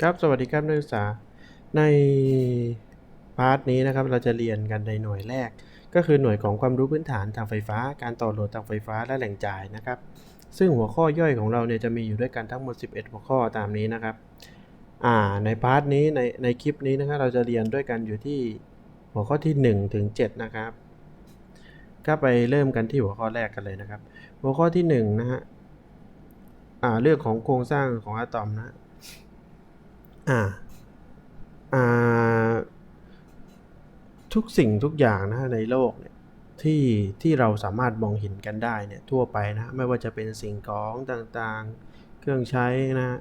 ครับสวัสดีครับนักศึกษา ในพาร์ทนี้นะครับเราจะเรียนกันในหน่วยแรก ก็คือหน่วยของความรู้พื้นฐานทางไฟฟ้า การต่อโหลดทางไฟฟ้าและแหล่งจ่ายนะครับ ซึ่งหัวข้อย่อยของเราเนี่ยจะมีอยู่ด้วยกันทั้งหมด 11 หัวข้อตามนี้นะครับอ่าในพาร์ทนี้ในในคลิปนี้นะครับเราจะเรียนด้วยกันอยู่ที่หัวข้อที่ 1 ถึง 7 นะครับ ก็ไปเริ่มกันที่หัวข้อแรกกันเลยนะครับ หัวข้อที่1นะฮะอ่าเรื่องของโครงสร้างของอะตอมนะ อ่าอ่าทุกสิ่งทุกอย่างนะในโลกเนี่ยที่ที่เราสามารถมองเห็นกันได้เนี่ยทั่วไปนะไม่ว่าจะเป็นสิ่งของต่างๆ เครื่องใช้นะฮะ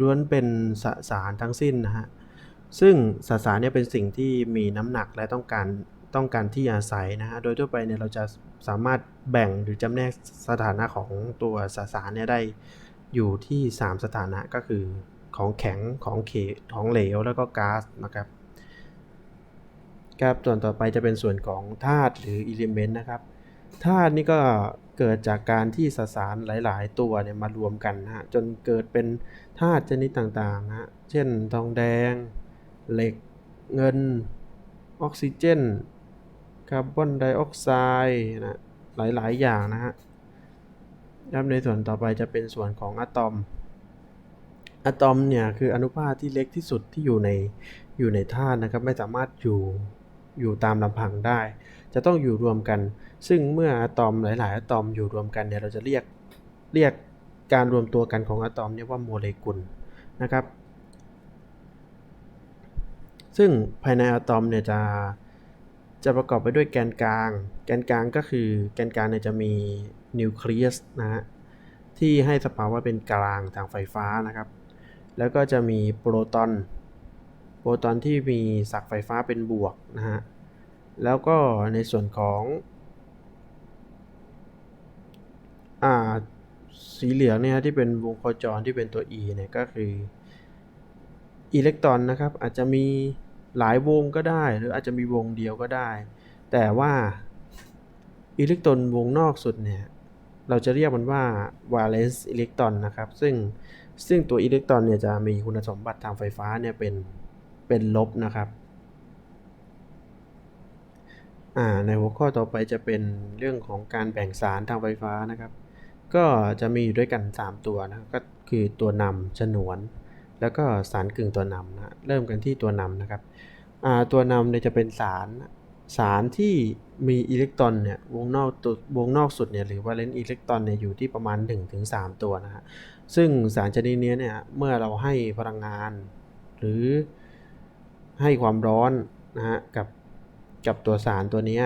ล้วนเป็นสสารทั้งสิ้นนะฮะซึ่งสสารเนี่ยเป็นสิ่งที่มีน้ำหนักและต้องการต้องการที่อาศัยนะฮะโดยทั่วไปเนี่ยเราจะสามารถแบ่งหรือจำแนกสถานะของตัวสสารเนี่ยได้อยู่ที่ 3 สถานะก็คือ ของแข็งของเขของเหลวแล้วก็ก๊าซนะครับครับส่วนต่อไปจะเป็นส่วนของธาตุหรืออิเลเมนต์นะครับธาตุนี่ก็เกิดจากการที่สสารหลาย ๆ ตัวเนี่ยมารวมกันนะฮะจนเกิดเป็นธาตุชนิดต่างๆนะฮะเช่นทองแดง เหล็ก เงิน ออกซิเจนคาร์บอนไดออกไซด์นะหลาย ๆ อย่างนะฮะครับในส่วนต่อไปจะเป็นส่วนของอะตอม อะตอมเนี่ยคืออนุภาคที่เล็กที่สุดที่อยู่ในอยู่ในธาตุนะครับ ไม่สามารถอยู่อยู่ตามลำพังได้ จะต้องอยู่รวมกัน ซึ่งเมื่ออะตอมหลาย ๆอะตอมอยู่รวมกันเนี่ยเราจะเรียกเรียกการรวมตัวกันของอะตอมเนี่ยว่าโมเลกุลนะครับ ซึ่งภายในอะตอมเนี่ยจะจะประกอบไปด้วยแกนกลาง แกนกลางก็คือแกนกลางเนี่ยจะมีนิวเคลียสนะฮะที่ให้สภาวะเป็นกลางทางไฟฟ้านะครับ แล้วก็จะมีโปรตอน โปรตอนที่มีศักไฟฟ้าเป็นบวกนะฮะ แล้วก็ในส่วนของอ่าสีเหลืองเนี่ยที่เป็นวงโคจรที่เป็นตัว e เนี่ยก็คืออิเล็กตรอนนะครับ อาจจะมีหลายวงก็ได้ หรืออาจจะมีวงเดียวก็ได้ แต่ว่าอิเล็กตรอนวงนอกสุดเนี่ย เราจะเรียกมันว่า valence อิเล็กตรอนนะครับ ซึ่งซึ่งตัวอิเล็กตรอนเนี่ยจะมีคุณสมบัติทางไฟฟ้าเนี่ยเป็นเป็นลบนะครับอ่าในหัวข้อต่อไปจะเป็นเรื่องของการแบ่งสารทางไฟฟ้านะครับ ก็จะมีอยู่ด้วยกัน 3 ตัวนะก็คือตัวนำฉนวน แล้วก็สารกึ่งตัวนำนะเริ่มกันที่ตัวนำนะครับอ่าตัว นำเนี่ยจะเป็นสาร สารที่มีอิเล็กตรอนเนี่ยวงนอกตัววงนอกสุดเนี่ยหรือว่าเลนส์อิเล็กตรอนเนี่ยอยู่ที่ประมาณ 1-3 ตัวนะฮะซึ่งสารชนิดนี้เนี่ยเมื่อเราให้พลังงาน หรือให้ความร้อนนะฮะกับกับตัวสารตัวนี้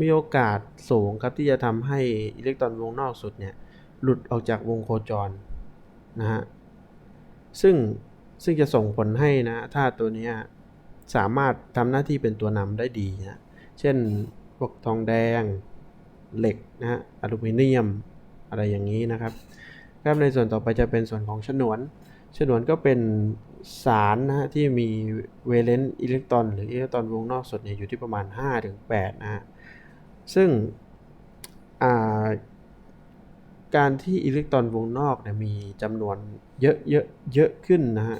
มีโอกาสสูงครับที่จะทำให้อิเล็กตรอนวงนอกสุดเนี่ยหลุดออกจากวงโคจรนะฮะซึ่งซึ่งจะส่งผลให้นะธาตุตัวนี้ สามารถทำหน้าที่เป็นตัวนำได้ดีนะเช่นพวกทองแดง เหล็กนะฮะอลูมิเนียมอะไรอย่างนี้นะครับครับในส่วนต่อไปจะเป็นส่วนของฉนวน ฉนวนก็เป็นสารนะฮะที่มีเวเลนต์อิเล็กตรอนหรืออิเล็กตรอนวงนอกสุดเนี่ยอยู่ที่ประมาณ 5-8นะฮะซึ่งการที่อิเล็กตรอนวงนอกเนี่ยมีจำนวนเยอะเยอะเยอะขึ้นนะฮะ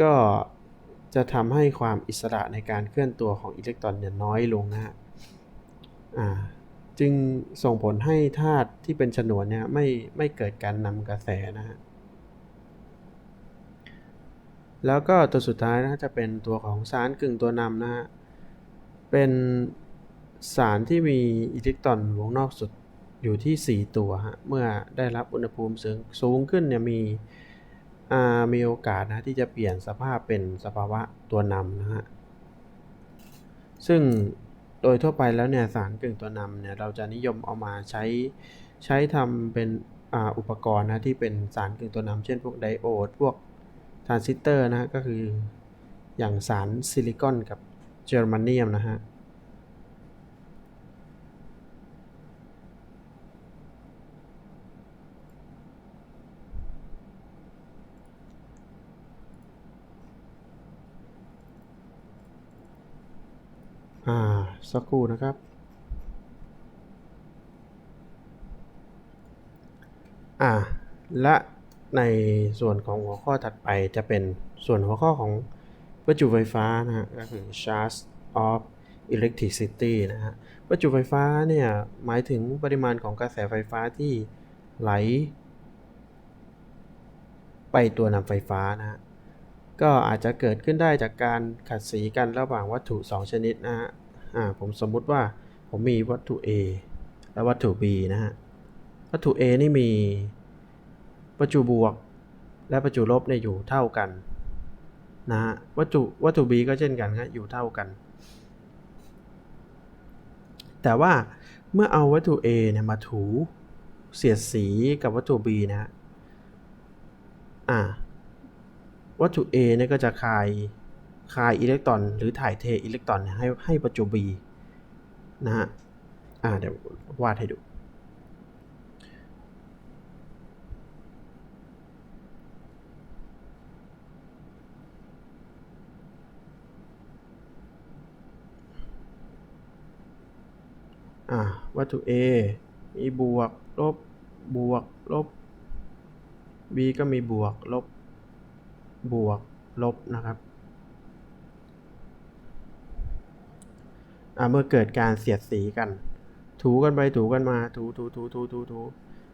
ก็ จะทำให้ความอิสระในการเคลื่อนตัวของอิเล็กตรอนเนี่ยน้อยลงนะฮะจึงส่งผลให้ธาตุที่เป็นฉนวนเนี่ยไม่ไม่เกิดการนำกระแสนะฮะแล้วก็ตัวสุดท้ายนะจะเป็นตัวของสารกึ่งตัวนำนะฮะ เป็นสารที่มีอิเล็กตรอนวงนอกสุดอยู่ที่ 4 ตัวฮะ เมื่อได้รับอุณหภูมิสูงสูงขึ้นเนี่ยมีมีโอกาสนะที่จะเปลี่ยนสภาพเป็นสภาวะ ตัวนำนะฮะ ซึ่งโดยทั่วไปแล้วเนี่ยสารกึ่งตัวนำเนี่ยเราจะนิยมเอามาใช้ใช้ทำเป็นอุปกรณ์นะที่เป็นสารกึ่งตัวนำเช่นพวกไดโอด พวกทรานซิสเตอร์นะก็คืออย่างสารซิลิคอนกับเจอร์มานียมนะฮะ อ่า สักครู่นะครับ อ่า และในส่วนของหัวข้อถัดไปจะเป็นส่วนหัวข้อของประจุไฟฟ้านะฮะก็คือ charge of electricity นะฮะประจุไฟฟ้าเนี่ยหมายถึงปริมาณของกระแสไฟฟ้าที่ไหล ไปตัวนำไฟฟ้านะฮะ ก็อาจจะเกิดขึ้นได้จากการขัดสีกันระหว่างวัตถุ 2 ชนิดนะฮะอ่าผมสมมุติว่าผมมีวัตถุ A และวัตถุ B นะฮะ วัตถุ A นี่มีประจุบวก และประจุลบเนี่ยอยู่เท่ากันนะฮะ วัตถุวัตถุ B ก็เช่นกันครับอยู่เท่ากัน แต่ว่าเมื่อเอาวัตถุ A เนี่ยมาถูเสียดสีกับวัตถุ B นะฮะ อ่า วัตถุ A เนี่ยก็จะคายคายอิเล็กตรอน หรือถ่ายเทอิเล็กตรอนให้ให้ประจุ B นะฮะ อ่าเดี๋ยววาดให้ดู อ่าวัตถุ A มีบวก ลบ บวก ลบ B ก็มีบวก ลบ บวกลบนะครับเมื่อเกิดการเสียดสีกัน ถูกันไปถูกันมาถูถูถูถูถูถู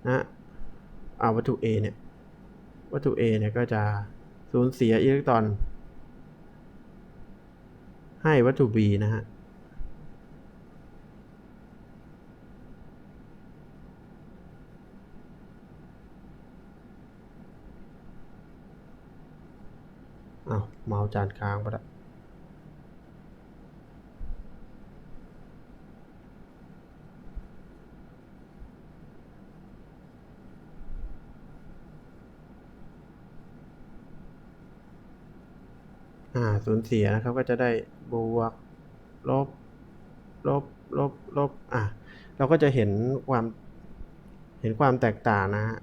นะอ่าวัตถุ A เนี่ย วัตถุ A เนี่ยก็จะสูญเสียอิเล็กตรอน ให้วัตถุ B นะฮะ อ้าว เมาส์จานค้างไปละอ่าสูญเสียนะครับก็จะได้บวกลบลบลบลบอะเราก็จะเห็นความเห็นความแตกต่างนะฮะ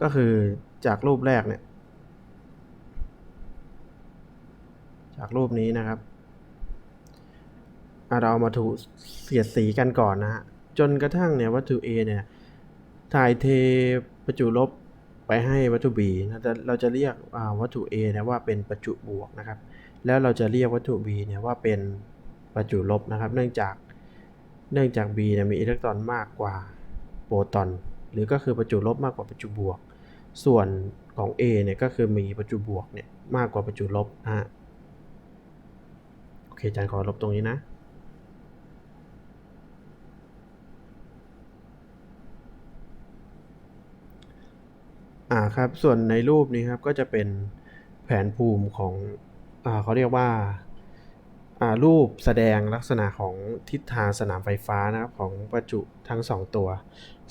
ก็คือจากรูปแรกเนี่ย จากรูปนี้นะครับเราเอามาถูเสียดสีกันก่อนนะฮะจนกระทั่งเนี่ยวัตถุ A เนี่ยถ่ายเทประจุลบไปให้วัตถุ B นะเราจะเรียกวัตถุ A เนี่ยว่าเป็นประจุบวกนะครับ แล้วเราจะเรียกวัตถุ B เนี่ยว่าเป็นประจุลบนะครับ เนื่องจากเนื่องจาก B เนี่ยมีอิเล็กตรอนมากกว่าโปรตอน หรือก็คือประจุลบมากกว่าประจุบวก ส่วนของ A เนี่ยก็คือมีประจุบวกเนี่ยมากกว่าประจุลบนะฮะ อเคอาจารย์ขอลบตรงนี้นะ อ่าครับ ส่วนในรูปนี้ครับก็จะเป็นแผนภูมิของอ่าเขาเรียกว่าอ่ารูปแสดงลักษณะของทิศทางสนามไฟฟ้านะครับของประจุทั้ง 2 ตัว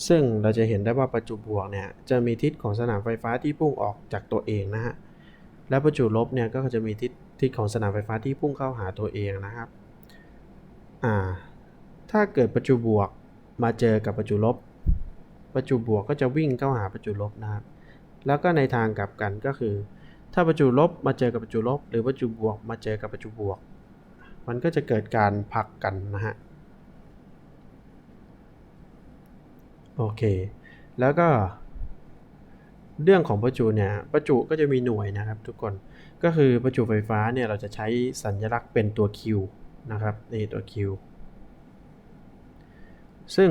ซึ่งเราจะเห็นได้ว่าประจุบวกเนี่ยจะมีทิศของสนามไฟฟ้าที่พุ่งออกจากตัวเองนะฮะ และประจุลบเนี่ยก็จะมีทิศทิศของสนามไฟฟ้าที่พุ่งเข้าหาตัวเองนะครับอ่าถ้าเกิดประจุบวกมาเจอกับประจุลบ ประจุบวกก็จะวิ่งเข้าหาประจุลบนะครับแล้วก็ในทางกลับกันก็คือ ถ้าประจุลบมาเจอกับประจุลบ หรือประจุบวกมาเจอกับประจุบวก มันก็จะเกิดการผลักกันนะฮะโอเค แล้วก็ เรื่องของประจุเนี่ยประจุก็จะมีหน่วยนะครับทุกคนก็คือประจุไฟฟ้าเนี่ยเราจะใช้สัญลักษณ์เป็นตัว Q นะครับนี่ตัว Q ซึ่ง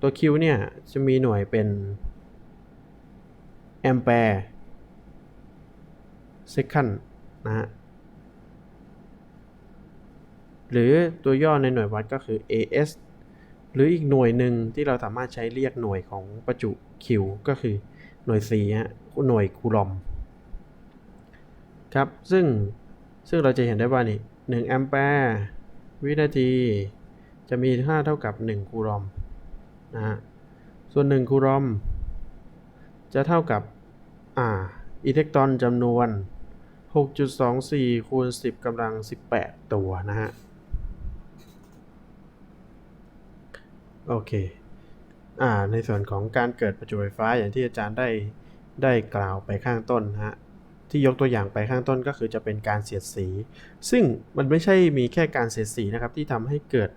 ตัว Q เนี่ยจะมีหน่วยเป็นแอมแปร์เซคันนะฮะหรือตัวย่อในหน่วยวัดก็คือ AS หรืออีกหน่วยหนึ่งที่เราสามารถใช้เรียกหน่วยของประจุ Q ก็คือ หน่วย C ฮะหน่วยคูลอมครับ ซึ่งซึ่งเราจะเห็นได้ว่านี่ 1 แอมแปร์วินาที จะมีค่าเท่ากับ 1 คูลอมนะฮะส่วน 1 คูลอม จะเท่ากับอ่าอิเล็กตรอนจำนวน 6.24 คูณ 10กำลัง 18 ตัวนะฮะ โอเค ในส่วนของการเกิดประจุไฟฟ้าอย่างที่อาจารย์ได้ได้กล่าวไปข้างต้นนะฮะที่ยกตัวอย่างไปข้างต้นก็คือจะเป็นการเสียดสี ซึ่งมันไม่ใช่มีแค่การเสียดสีนะครับที่ทำให้เกิด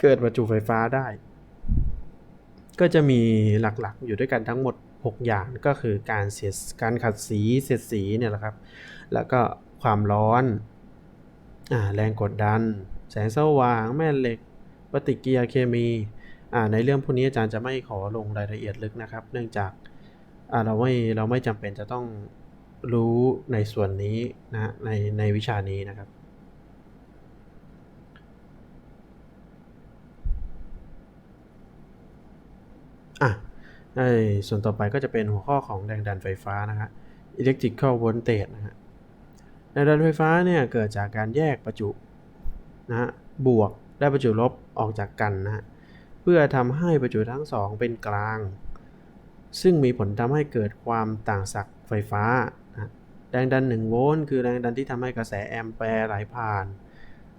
เกิดประจุไฟฟ้าได้ ก็จะมีหลักๆ อยู่ด้วยกันทั้งหมด 6 อย่างก็คือการเสียดการขัดสีเสียดสีเนี่ยแหละครับ แล้วก็ความร้อนอแรงกดดัน แสงสว่าง แม่เหล็ก ปฏิกิริยาเคมี ในเรื่องพวกนี้อาจารย์จะไม่ขอลงรายละเอียดลึกนะครับ เนื่องจากเราไม่เราไม่จำเป็นจะต้องรู้ในส่วนนี้นะในในวิชานี้นะครับอะไอส่วนต่อไปก็จะเป็นหัวข้อของแรงดันไฟฟ้านะฮะ electrical voltage นะฮะแรงดันไฟฟ้าเนี่ยเกิดจากการแยกประจุนะฮะบวกและประจุลบออกจากกันนะฮะ เพื่อทำให้ประจุทั้งสองเป็นกลาง ซึ่งมีผลทำให้เกิดความต่างศักย์ไฟฟ้า แรงดัน 1 โวลต์คือแรงดันที่ทำให้กระแสแอมแปร์ไหลผ่าน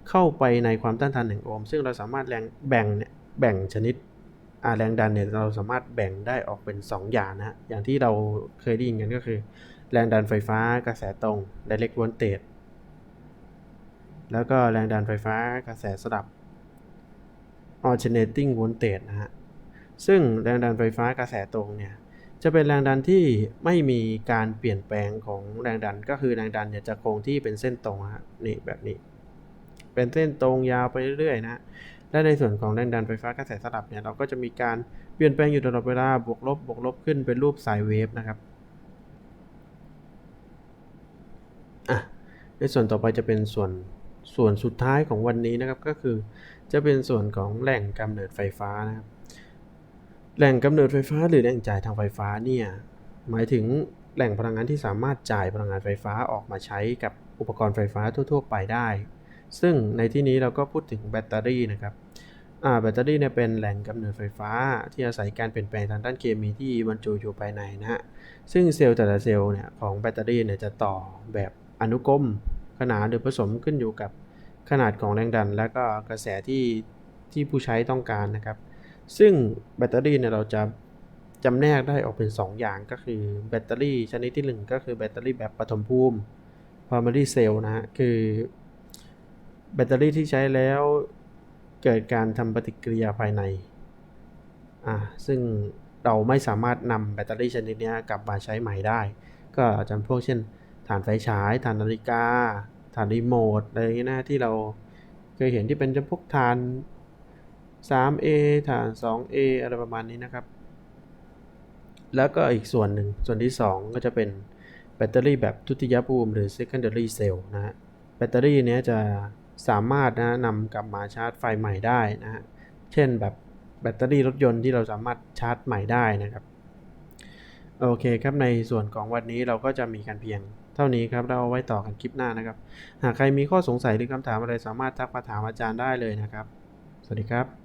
เข้าไปในความต้านทาน 1 โอห์มซึ่งเราสามารถแรงแบ่งเนี่ยแบ่งชนิดแรงดันเนี่ยเราสามารถแบ่งได้ออกเป็น 2 อย่างนะฮะอย่างที่เราเคยได้ยินกันก็คือ แรงดันไฟฟ้ากระแสตรง direct voltage แล้วก็แรงดันไฟฟ้ากระแสสลับ alternating voltage นะฮะ ซึ่งแรงดันไฟฟ้ากระแสตรงเนี่ย จะเป็นแรงดันที่ไม่มีการเปลี่ยนแปลงของแรงดันก็คือแรงดันเนี่ยจะคงที่เป็นเส้นตรงนะฮะนี่แบบนี้ เป็นเส้นตรงยาวไปเรื่อยๆนะและในส่วนของแรงดันไฟฟ้ากระแสสลับเนี่ยเราก็จะมีการเปลี่ยนแปลงอยู่ตลอดเวลาบวกลบบวกลบขึ้นเป็นรูปสายเวฟนะครับอะในส่วนต่อไปจะเป็นส่วน ส่วนสุดท้ายของวันนี้นะครับก็คือจะเป็นส่วนของแหล่งกำเนิดไฟฟ้านะครับ แหล่งกำเนิดไฟฟ้าหรือแหล่งจ่ายทางไฟฟ้าเนี่ยหมายถึงแหล่งพลังงานที่สามารถจ่ายพลังงานไฟฟ้าออกมาใช้กับอุปกรณ์ไฟฟ้าทั่ว ๆ ไปได้ ซึ่งในที่นี้เราก็พูดถึงแบตเตอรี่นะครับแบตเตอรี่เนี่ยเป็นแหล่งกำเนิดไฟฟ้า ที่อาศัยการเปลี่ยนแปลงทางด้านเคมีที่บรรจุอยู่ภายในนะฮะ ซึ่งเซลล์แต่ละเซลล์เนี่ยของแบตเตอรี่เนี่ยจะต่อแบบอนุกรม ขนานหรือผสมขึ้นอยู่กับขนาดของแรงดัน และก็กระแสที่ที่ผู้ใช้ต้องการนะครับ ซึ่งแบตเตอรี่เนี่ยเราจะจำแนกได้ออกเป็น 2 อย่างก็คือแบตเตอรี่ชนิดที่ 1 ก็คือแบตเตอรี่แบบปฐมภูมิ primary cell นะฮะ คือแบตเตอรี่ที่ใช้แล้วเกิดการทำปฏิกิริยาภายใน อ่า ซึ่งเราไม่สามารถนำแบตเตอรี่ชนิดนี้กลับมาใช้ใหม่ได้ ก็จำพวกเช่น ฐานไฟฉาย ฐานนาฬิกา ฐานรีโมทอะไรอย่างเงี้ยนะที่เราเคยเห็นที่เป็นจำพวกฐาน 3A ฐาน 2A อะไรประมาณนี้นะครับ แล้วก็อีกส่วนหนึ่งส่วนที่ 2 ก็จะเป็นแบตเตอรี่แบบทุติยภูมิหรือ secondary cell นะฮะแบตเตอรี่เนี้ยจะสามารถนะนำกลับมาชาร์จไฟใหม่ได้นะฮะเช่นแบบแบตเตอรี่รถยนต์ที่เราสามารถชาร์จใหม่ได้นะครับ โอเคครับในส่วนของวันนี้เราก็จะมีกันเพียง ท่านี้ครับเราเอาไว้ต่อกันคลิปหน้านะครับ หากใครมีข้อสงสัยหรือคำถามอะไรสามารถทักมาถามอาจารย์ได้เลยนะครับ สวัสดีครับ